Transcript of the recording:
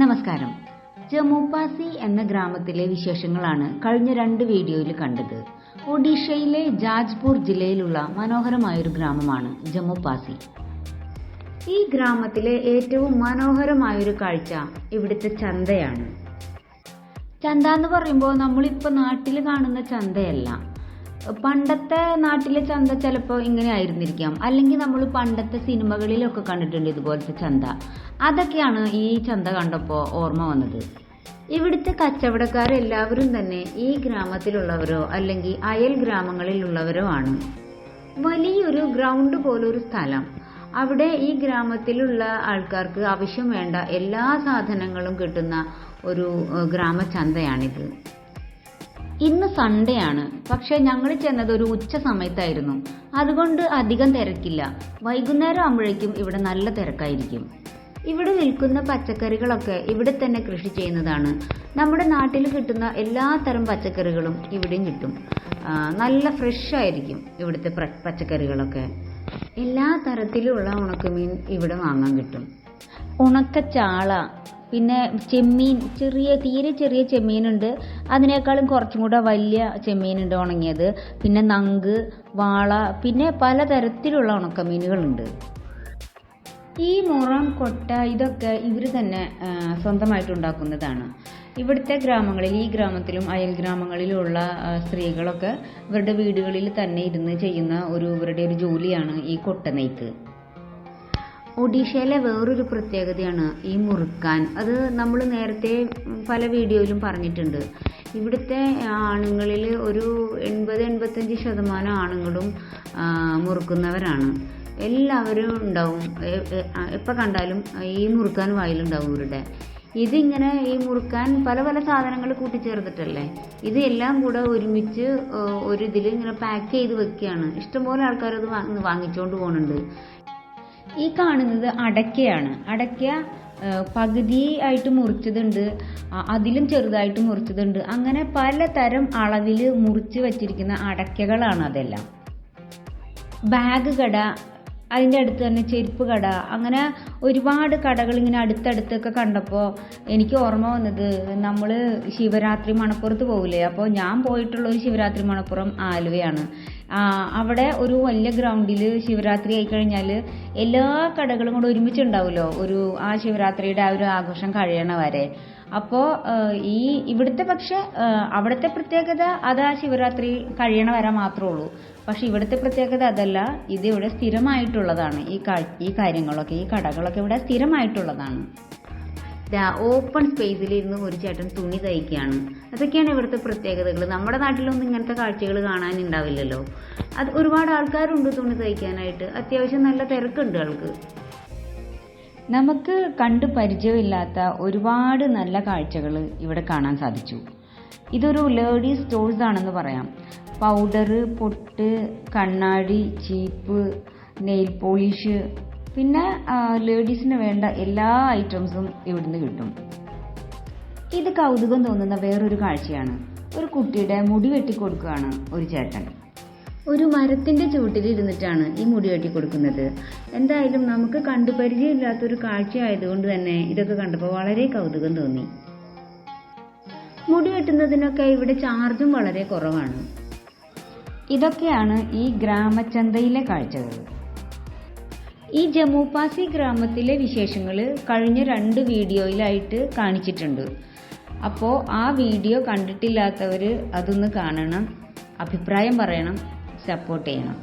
നമസ്കാരം. ജമുപാസി എന്ന ഗ്രാമത്തിലെ വിശേഷങ്ങളാണ് കഴിഞ്ഞ രണ്ട് വീഡിയോയിൽ കണ്ടത്. ഒഡീഷയിലെ ജാജ്പൂർ ജില്ലയിലുള്ള മനോഹരമായൊരു ഗ്രാമമാണ് ജമ്മുപാസി ഈ ഗ്രാമത്തിലെ ഏറ്റവും മനോഹരമായൊരു കാഴ്ച ഇവിടുത്തെ ചന്തയാണ്. ചന്ത എന്ന് പറയുമ്പോൾ നമ്മളിപ്പോൾ നാട്ടിൽ കാണുന്ന ചന്തയല്ല. പണ്ടത്തെ നാട്ടിലെ ചന്ത ചിലപ്പോൾ ഇങ്ങനെ ആയിരുന്നിരിക്കാം. അല്ലെങ്കിൽ നമ്മൾ പണ്ടത്തെ സിനിമകളിലൊക്കെ കണ്ടിട്ടുണ്ട് ഇതുപോലത്തെ ചന്ത. അതൊക്കെയാണ് ഈ ചന്ത കണ്ടപ്പോൾ ഓർമ്മ വന്നത്. ഇവിടുത്തെ കച്ചവടക്കാരെല്ലാവരും തന്നെ ഈ ഗ്രാമത്തിലുള്ളവരോ അല്ലെങ്കിൽ അയൽ ഗ്രാമങ്ങളിലുള്ളവരോ ആണ്. വലിയൊരു ഗ്രൗണ്ട് പോലൊരു സ്ഥലം. അവിടെ ഈ ഗ്രാമത്തിലുള്ള ആൾക്കാർക്ക് ആവശ്യം വേണ്ട എല്ലാ സാധനങ്ങളും കിട്ടുന്ന ഒരു ഗ്രാമ ഗ്രാമചന്തയാണിത്. ഇന്ന് സൺഡേ ആണ്. പക്ഷെ ഞങ്ങൾ ചെന്നത് ഒരു ഉച്ച സമയത്തായിരുന്നു. അതുകൊണ്ട് അധികം തിരക്കില്ല. വൈകുന്നേരം ആകുമ്പോഴേക്കും ഇവിടെ നല്ല തിരക്കായിരിക്കും. ഇവിടെ വിൽക്കുന്ന പച്ചക്കറികളൊക്കെ ഇവിടെ തന്നെ കൃഷി ചെയ്യുന്നതാണ്. നമ്മുടെ നാട്ടിൽ കിട്ടുന്ന എല്ലാ തരം പച്ചക്കറികളും ഇവിടെയും കിട്ടും. നല്ല ഫ്രഷ് ആയിരിക്കും ഇവിടുത്തെ പച്ചക്കറികളൊക്കെ. എല്ലാ തരത്തിലുള്ള ഉണക്കമീൻ ഇവിടെ വാങ്ങാൻ കിട്ടും. ഉണക്ക ചാള പിന്നെ ചെമ്മീൻ ചെറിയ തീരെ ചെറിയ ചെമ്മീനുണ്ട്. അതിനേക്കാളും കുറച്ചും കൂടെ വലിയ ചെമ്മീനുണ്ട് ഉണങ്ങിയത്. പിന്നെ നങ്ക് വാള പിന്നെ പലതരത്തിലുള്ള ഉണക്കമീനുകളുണ്ട്. ഈ മുറം കൊട്ട ഇതൊക്കെ ഇവർ തന്നെ സ്വന്തമായിട്ട് ഉണ്ടാക്കുന്നതാണ്. ഇവിടുത്തെ ഗ്രാമങ്ങളിൽ ഈ ഗ്രാമത്തിലും അയൽ ഗ്രാമങ്ങളിലുമുള്ള സ്ത്രീകളൊക്കെ ഇവരുടെ വീടുകളിൽ തന്നെ ഇരുന്ന് ചെയ്യുന്ന ഒരു ഇവരുടെ ഒരു ജോലിയാണ് ഈ കൊട്ട നെയ്ത്ത്. ഒഡീഷയിലെ വേറൊരു പ്രത്യേകതയാണ് ഈ മുറുക്കാൻ. അത് നമ്മൾ നേരത്തെ പല വീഡിയോയിലും പറഞ്ഞിട്ടുണ്ട്. ഇവിടുത്തെ ആണുങ്ങളിൽ ഒരു എൺപത് എൺപത്തഞ്ച് ശതമാനം ആണുങ്ങളും മുറുക്കുന്നവരാണ്. എല്ലാവരും ഉണ്ടാവും. എപ്പോൾ കണ്ടാലും ഈ മുറുക്കാൻ വായിലുണ്ടാവും ഇവരുടെ. ഇതിങ്ങനെ ഈ മുറുക്കാൻ പല പല സാധനങ്ങൾ കൂട്ടിച്ചേർത്തിട്ടല്ലേ? ഇത് എല്ലാം കൂടെ ഒരുമിച്ച് ഒരു ഇതിൽ ഇങ്ങനെ പാക്ക് ചെയ്ത് വെക്കുകയാണ്. ഇഷ്ടംപോലെ ആൾക്കാർ അത് വാങ്ങിച്ചുകൊണ്ട് പോകുന്നുണ്ട് ഈ കാണുന്നത് അടയ്ക്കയാണ്. അടയ്ക്ക പകുതി ആയിട്ട് മുറിച്ചതുണ്ട് അതിലും ചെറുതായിട്ട് മുറിച്ചതുണ്ട്. അങ്ങനെ പലതരം അളവിൽ മുറിച്ച് വച്ചിരിക്കുന്ന അടയ്ക്കകളാണ് അതെല്ലാം. ബാഗ് കട അതിന്റെ അടുത്ത് തന്നെ ചെരുപ്പ് കട അങ്ങനെ ഒരുപാട് കടകൾ ഇങ്ങനെ അടുത്തടുത്തൊക്കെ കണ്ടപ്പോൾ എനിക്ക് ഓർമ്മ വന്നത് നമ്മൾ ശിവരാത്രി മണപ്പുറത്ത് പോകില്ലേ അപ്പോൾ ഞാൻ പോയിട്ടുള്ള ഒരു ശിവരാത്രി മണപ്പുറം ആലുവയാണ്. അവിടെ ഒരു വലിയ ഗ്രൗണ്ടിൽ ശിവരാത്രി ആയിക്കഴിഞ്ഞാൽ എല്ലാ കടകളും കൂടെ ഒരുമിച്ചുണ്ടാവുമല്ലോ? ഒരു ആ ശിവരാത്രിയുടെ ആ ഒരു ആഘോഷം കഴിയണ വരെ. അപ്പോൾ ഈ ഇവിടുത്തെ പക്ഷെ അവിടുത്തെ പ്രത്യേകത അത് ആ ശിവരാത്രി കഴിയണ വരെ മാത്രമേ ഉള്ളൂ. പക്ഷെ ഇവിടുത്തെ പ്രത്യേകത അതല്ല ഇത് ഇവിടെ സ്ഥിരമായിട്ടുള്ളതാണ് ഈ ഈ കാര്യങ്ങളൊക്കെ ഈ കടകളൊക്കെ. ഇവിടെ സ്ഥിരമായിട്ടുള്ളതാണ്. ഓപ്പൺ സ്പേസിലിരുന്ന് ഒരു ചേട്ടൻ തുണി തയ്ക്കുകയാണ്. അതൊക്കെയാണ് ഇവിടുത്തെ പ്രത്യേകതകൾ നമ്മുടെ നാട്ടിലൊന്നും ഇങ്ങനത്തെ കാഴ്ചകൾ കാണാനുണ്ടാവില്ലല്ലോ. അത് ഒരുപാട് ആൾക്കാരുണ്ട് തുണി തയ്ക്കാനായിട്ട്. അത്യാവശ്യം നല്ല തിരക്കുണ്ട് ആൾക്ക്. നമുക്ക് കണ്ടു പരിചയമില്ലാത്ത ഒരുപാട് നല്ല കാഴ്ചകൾ ഇവിടെ കാണാൻ സാധിച്ചു. ഇതൊരു ലേഡീസ് സ്റ്റോഴ്സ് ആണെന്ന് പറയാം. പൗഡർ പൊട്ട് കണ്ണാടി ചീപ്പ് നെയിൽ പോളിഷ് പിന്നെ ലേഡീസിന് വേണ്ട എല്ലാ ഐറ്റംസും ഇവിടുന്ന് കിട്ടും. ഇത് കൗതുകം തോന്നുന്ന വേറൊരു കാഴ്ചയാണ്. ഒരു കുട്ടിയുടെ മുടി വെട്ടിക്കൊടുക്കുകയാണ് ഒരു ചേട്ടൻ. ഒരു മരത്തിന്റെ ചുവട്ടിൽ ഇരുന്നിട്ടാണ് ഈ മുടി വെട്ടി കൊടുക്കുന്നത്. എന്തായാലും നമുക്ക് കണ്ടുപരിചയമില്ലാത്തൊരു കാഴ്ച ആയതുകൊണ്ട് തന്നെ ഇതൊക്കെ കണ്ടപ്പോൾ വളരെ കൗതുകം തോന്നി. മുടി വെട്ടുന്നതിനൊക്കെ ഇവിടെ ചാർജും വളരെ കുറവാണ്. ഇതൊക്കെയാണ് ഈ ഗ്രാമചന്തയിലെ കാഴ്ചകൾ. ഈ ജമ്മുപാസി ഗ്രാമത്തിലെ വിശേഷങ്ങൾ കഴിഞ്ഞ രണ്ട് വീഡിയോയിലായിട്ട് കാണിച്ചിട്ടുണ്ട്. അപ്പോൾ ആ വീഡിയോ കണ്ടിട്ടില്ലാത്തവർ അതൊന്ന് കാണണം അഭിപ്രായം പറയണം സപ്പോർട്ട് ചെയ്യണം.